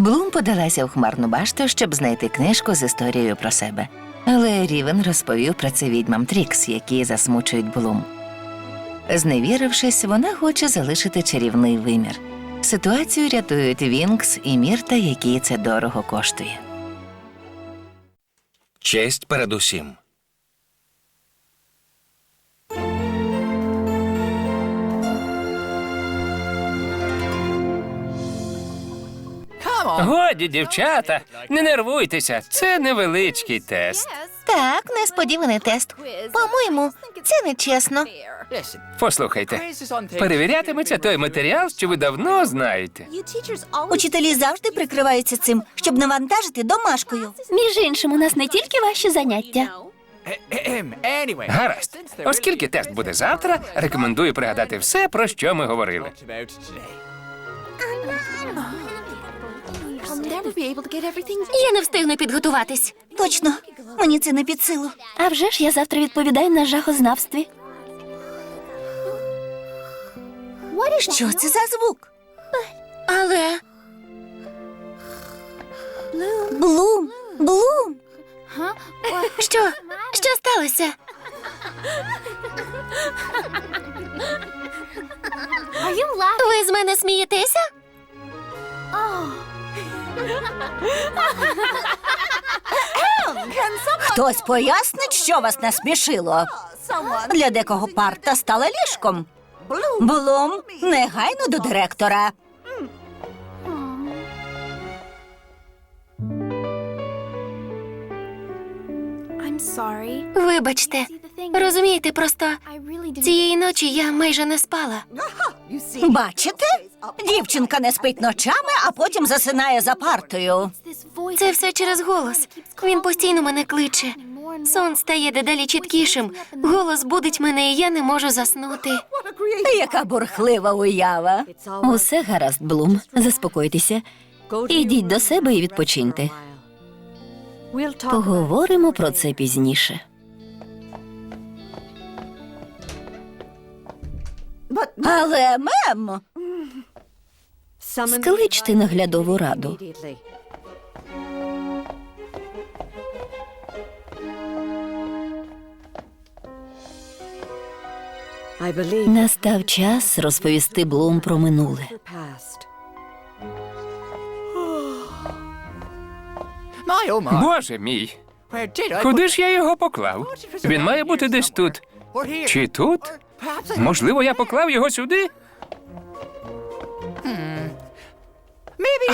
Блум подалася у хмарну башту, щоб знайти книжку з історією про себе. Але Рівен розповів про це відьмам Трікс, які засмучують Блум. Зневірившись, вона хоче залишити чарівний вимір. Ситуацію рятують Вінкс і Мірта, якій це дорого коштує. Честь передусім. Годі, дівчата, не нервуйтеся, це невеличкий тест. Так, несподіваний тест. По-моєму, це нечесно. Послухайте, перевірятиметься той матеріал, що ви давно знаєте. Учителі завжди прикриваються цим, щоб навантажити домашкою. Між іншим, у нас не тільки ваші заняття. Гаразд, оскільки тест буде завтра, рекомендую пригадати все, про що ми говорили. Я не встигну підготуватись. Точно, мені це не під силу. А вже ж я завтра відповідаю на жахознавстві. Що це за звук? Але Блум, блум. що? Що сталося? Ви з мене смієтеся? Хтось пояснить, що вас насмішило. Для декого парта стала ліжком. Блум, негайно до директора. Вибачте, розумієте, просто цієї ночі я майже не спала. Бачите? Дівчинка не спить ночами, а потім засинає за партою. Це все через голос. Він постійно мене кличе. Сон стає дедалі чіткішим. Голос будить мене, і я не можу заснути. Яка бурхлива уява. Усе гаразд, Блум. Заспокойтеся. Ідіть до себе і відпочиньте. Поговоримо про це пізніше. Але мем, Скличте наглядову раду. Настав час розповісти Блум про минуле. Боже мій, куди ж я його поклав? Він має бути десь тут. Чи тут? Можливо, я поклав його сюди?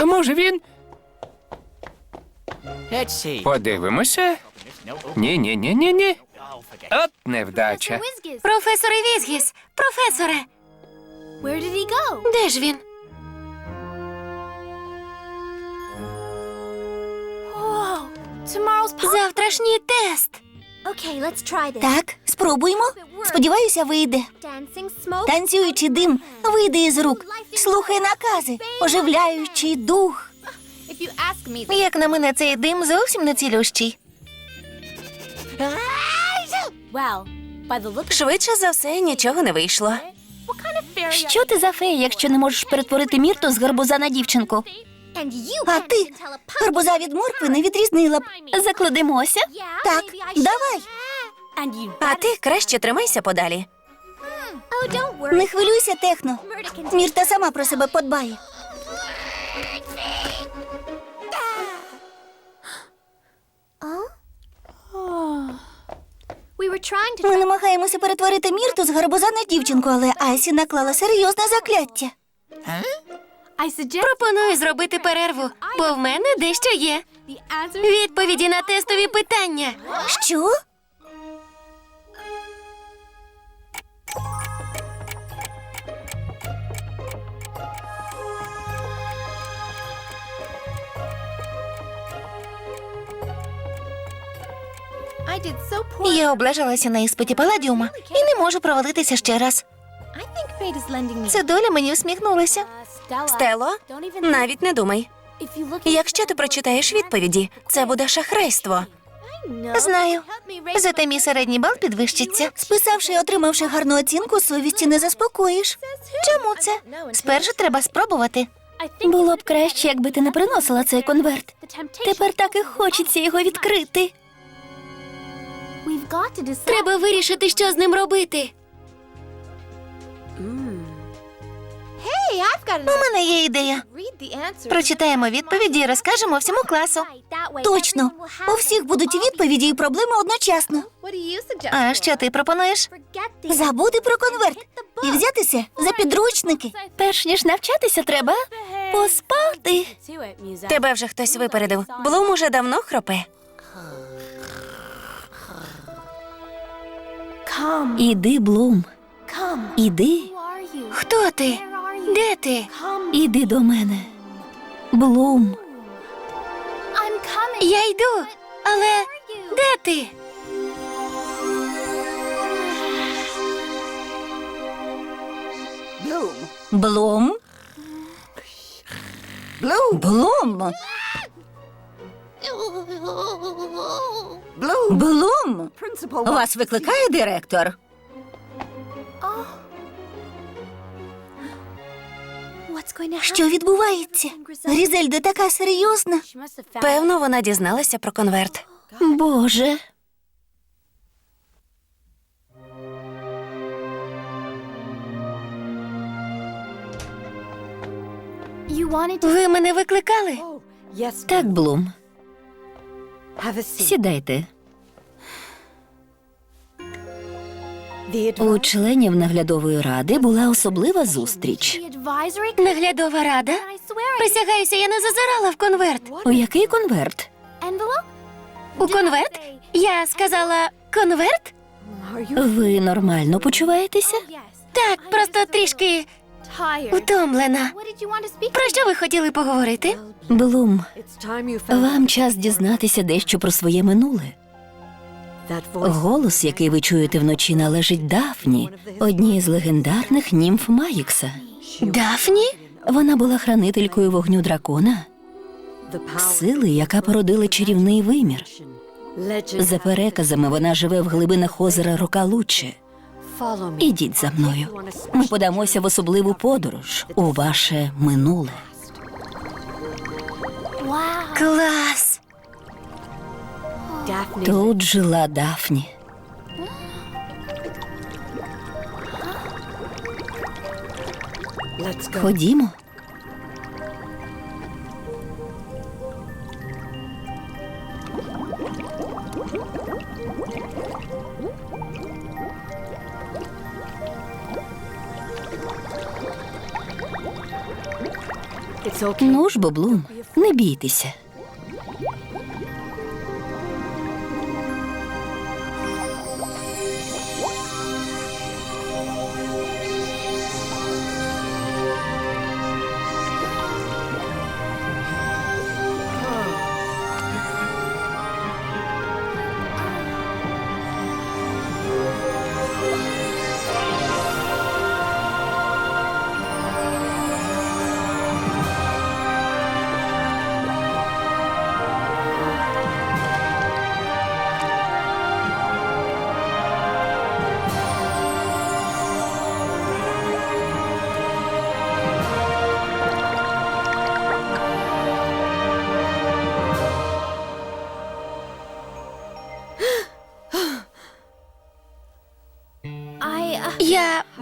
А може він? Подивимося. Ні, ні, ні, ні, ні. От невдача. Професоре Візгіс, професоре. Де ж він? Завтрашній тест. Так, спробуймо. Сподіваюся, вийде. Танцюючий дим вийде із рук. Слухай накази, оживляючий дух. Як на мене, цей дим зовсім не цілющий. Швидше за все, нічого не вийшло. Що ти за фея, якщо не можеш перетворити Мірту з гарбуза на дівчинку? А ти гарбуза від моркви не відрізнила б. Закладемося? Так, давай. А ти краще тримайся подалі. Не хвилюйся, техно. Мірта сама про себе подбає. Ми намагаємося перетворити Мірту з гарбуза на дівчинку, але Айсі наклала серйозне закляття. Пропоную зробити перерву, бо в мене дещо є. Відповіді на тестові питання. Що? Я облежалася на іспиті Паладіума і не можу провалитися ще раз. Це доля мені усміхнулася. Стело, навіть не думай. Якщо ти прочитаєш відповіді, це буде шахрайство. Знаю. Зате мій середній бал підвищиться. Списавши і отримавши гарну оцінку, совісті не заспокоїш. Чому це? Спершу треба спробувати. Було б краще, якби ти не приносила цей конверт. Тепер так і хочеться його відкрити. Треба вирішити, що з ним робити. У мене є ідея. Прочитаємо відповіді і розкажемо всьому класу. Точно. У всіх будуть відповіді і проблеми одночасно. А що ти пропонуєш? Забути про конверт і взятися за підручники. Перш ніж навчатися, треба поспати. Тебе вже хтось випередив. Блум уже давно хропе. Іди, Блум. Іди, Хто ти? Де ти? іди до мене. Блум. Я йду. Але де ти? Блум. Блум. Блум. Вас викликає директор. Що відбувається? Грізельда така серйозна. Певно, вона дізналася про конверт. Боже. Ви мене викликали? Так, Блум. Сідайте. У членів наглядової ради була особлива зустріч. Наглядова рада? Присягаюся, я не зазирала в конверт. У який конверт? У конверт? Я сказала конверт? Ви нормально почуваєтеся? Так, просто трішки втомлена. Про що ви хотіли поговорити? Блум, вам час дізнатися дещо про своє минуле. Голос, який ви чуєте вночі, належить Дафні, одній з легендарних німф Маїкса. Дафні? Вона була хранителькою вогню дракона, сили, яка породила чарівний вимір. За переказами, вона живе в глибинах озера Рокалуче. Ідіть за мною. Ми подамося в особливу подорож у ваше минуле. Клас! Тут жила Дафні. Ходімо. Ну ж, Боблум, не бійтеся.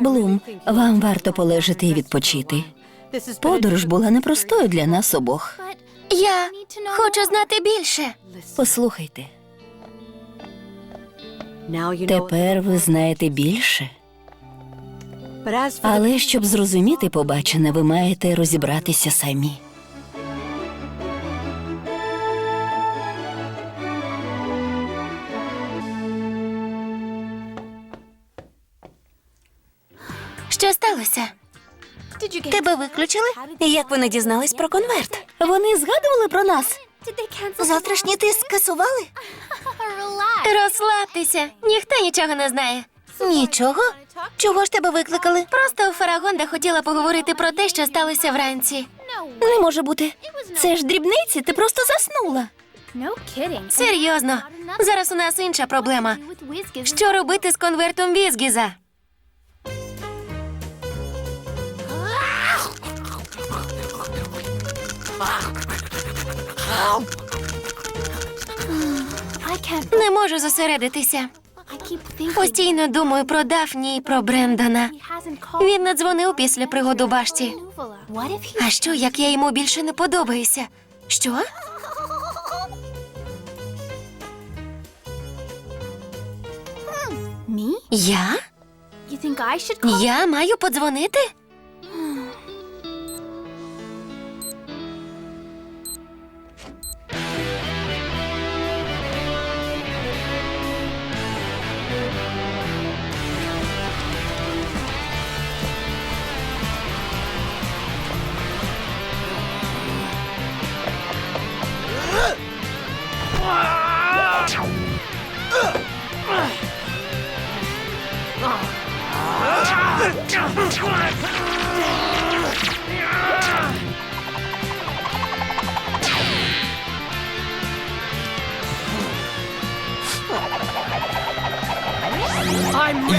Блум, вам варто полежати і відпочити. Подорож була непростою для нас обох. я хочу знати більше. Послухайте. Тепер ви знаєте більше. Але щоб зрозуміти побачене, ви маєте розібратися самі. Сталося? Тебе виключили? Як вони дізнались про конверт? Вони згадували про нас. Завтрашній тиск скасували? Розслабтеся, ніхто нічого не знає. Нічого. Чого ж тебе викликали? Просто Фарагонда хотіла поговорити про те, що сталося вранці. Не може бути. Це ж дрібниці, ти просто заснула. Серйозно, зараз у нас інша проблема. Що робити з конвертом Візгіза? Не можу зосередитися. Постійно думаю про Дафні і про Брендона. Він не дзвонив після пригоду башті. А що, як я йому більше не подобаюся? Що? Я? Я маю подзвонити?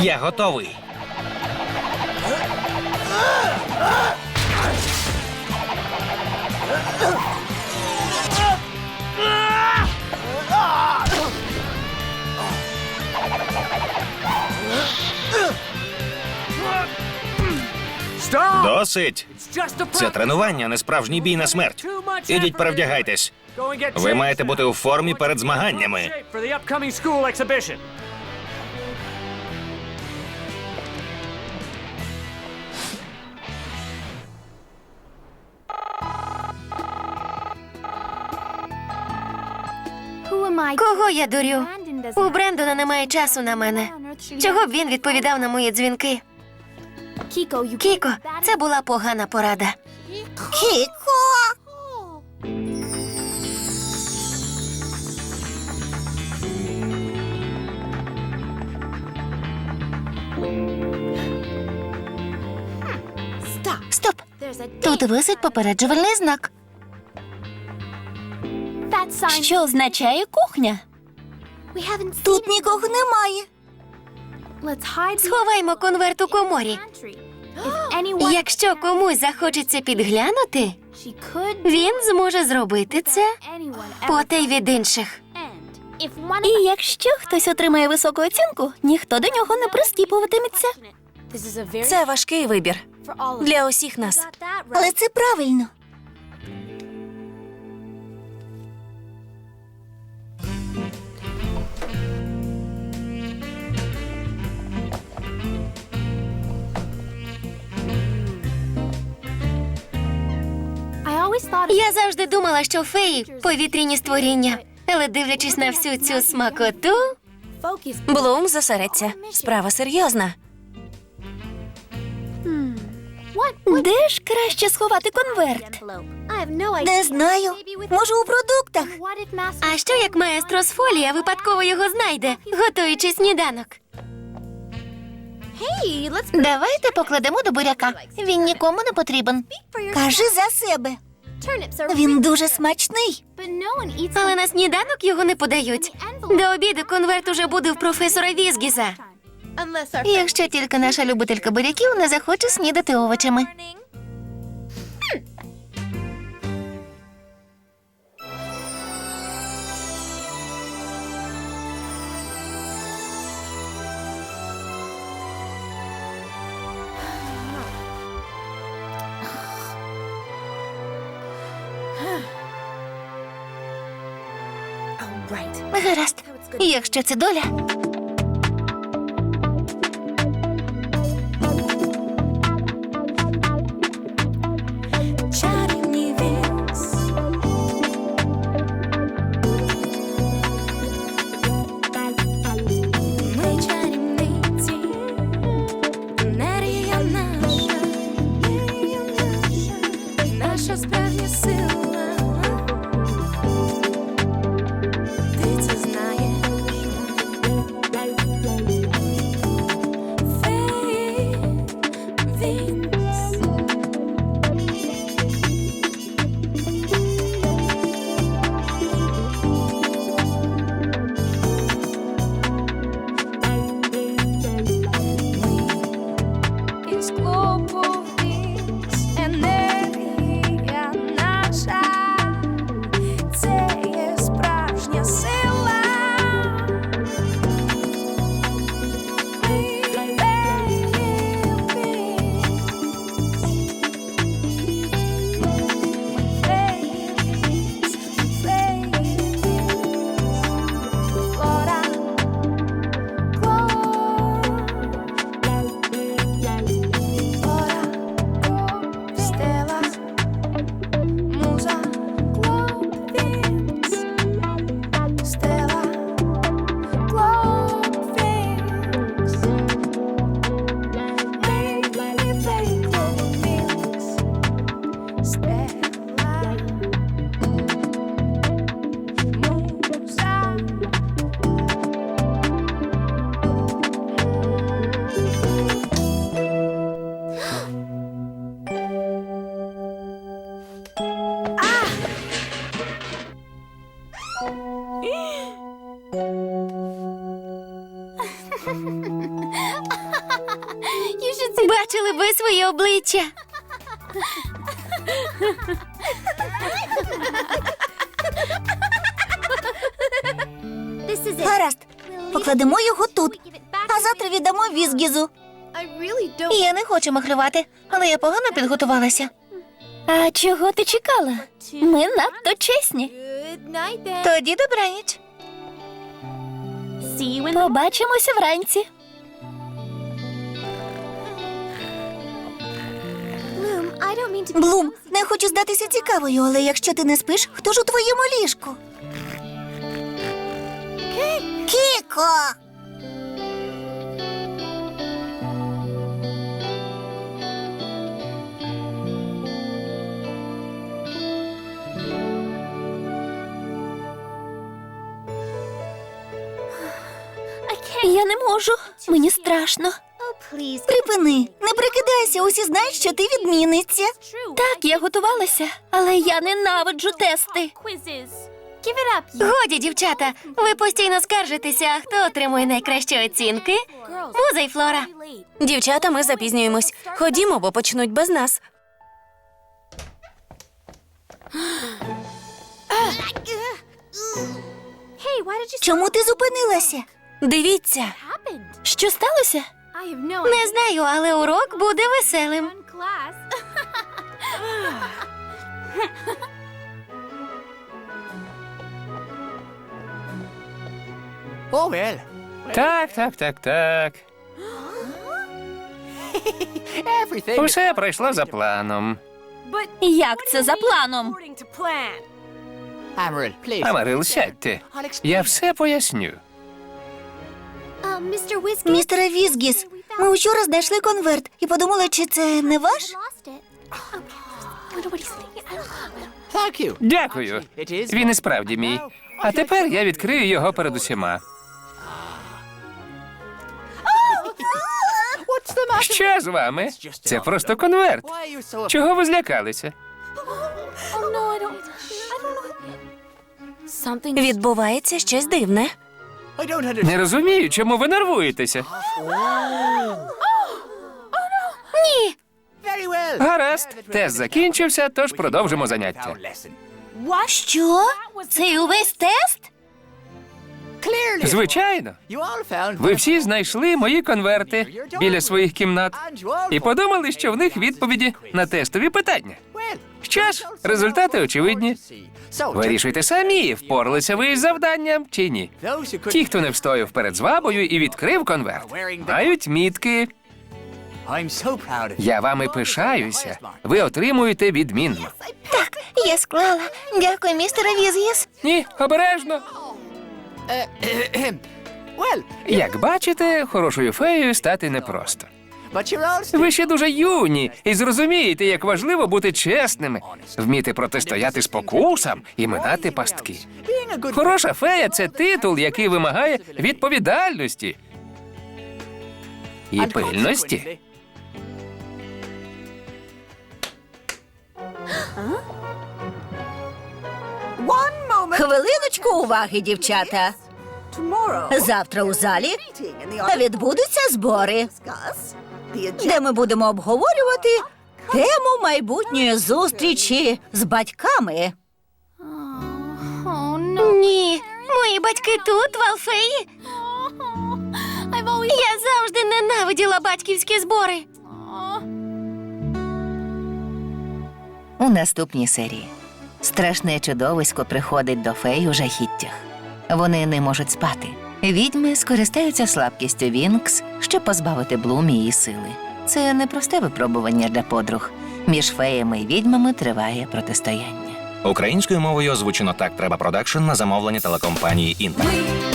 Я готовий. Досить. Це тренування, не справжній бій на смерть. Ідіть перевдягайтесь. Ви маєте бути у формі перед змаганнями. Кого я дурю? У Брендона немає часу на мене. Чого б він відповідав на мої дзвінки? Кіко, це була погана порада. Кіко! Стоп! Тут висить попереджувальний знак. Що означає кухня? Тут нікого немає. Сховаймо конверт у коморі. Якщо комусь захочеться підглянути, він зможе зробити це потай від інших. І якщо хтось отримає високу оцінку, ніхто до нього не прискіпуватиметься. Це важкий вибір для усіх нас. Але це правильно. Я завжди думала, що феї повітряні створіння. Але дивлячись на всю цю смакоту, Блум зосередься. Справа серйозна. Де ж краще сховати конверт? Не знаю. Може, у продуктах. а що як маестро з фолія випадково його знайде, готуючи сніданок? Давайте покладемо до буряка. Він нікому не потрібен. Кажи за себе. Він дуже смачний. Але на сніданок його не подають. До обіду конверт уже буде в професора Візгіза. Якщо тільки наша любителька буряків не захоче снідати овочами. Гаразд. Якщо це доля, Своє обличчя. Гаразд, покладемо його тут, а завтра віддамо візгізу. Я не хочу махлювати, але я погано підготувалася. А чого ти чекала? Ми надто чесні. Тоді добраніч. Побачимося вранці. Блум, не хочу здатися цікавою, але якщо ти не спиш, хто ж у твоєму ліжку? Кіко! Я не можу. Мені страшно. Припини, не прикидайся, усі знають, що ти відмінниця. Так, я готувалася, але я ненавиджу тести. Годі, дівчата, ви постійно скаржитеся, хто отримує найкращі оцінки? Муза й Флора. Дівчата, ми запізнюємось. Ходімо, бо почнуть без нас. Чому ти зупинилася? Дивіться. Що сталося? Не знаю, але урок буде веселим. Так, так, так, так. Усе пройшло за планом. Як це за планом? Амарил, сядьте. Я все поясню. Містере Візгіс, ми учора знайшли конверт і подумали, чи це не ваш? Дякую. Він і справді мій. А тепер я відкрию його перед усіма. Що з вами? Це просто конверт. Чого ви злякалися? Відбувається щось дивне. Не розумію, чому ви нервуєтеся. Гаразд, тест закінчився, тож продовжимо заняття. Що? Це і увесь тест? Звичайно, ви всі знайшли мої конверти біля своїх кімнат і подумали, що в них відповіді на тестові питання. Що ж, результати очевидні. Вирішуйте самі, впоралися ви із завданням чи ні. Ті, хто не встояв перед звабою і відкрив конверт, мають мітки. Я вами пишаюся. Ви отримуєте відмінно. Я склала. Дякую, містере Візгіс. Ні, обережно. Як бачите, хорошою феєю стати непросто. Ви ще дуже юні і зрозумієте, як важливо бути чесними, вміти протистояти спокусам і минати пастки. Хороша фея це титул, який вимагає відповідальності і пильності. Хвилиночку уваги, дівчата. Завтра у залі відбудуться збори, де ми будемо обговорювати тему майбутньої зустрічі з батьками. Ні, мої батьки тут, в Алфеї. Я завжди ненавиділа батьківські збори. У наступній серії страшне чудовисько приходить до фей у жахіттях. Вони не можуть спати. Відьми скористаються слабкістю Вінкс, щоб позбавити Блум її сили. Це непросте випробування для подруг. Між феями і відьмами триває протистояння. Українською мовою озвучено так треба продакшн на замовлення телекомпанії Інтер. Ми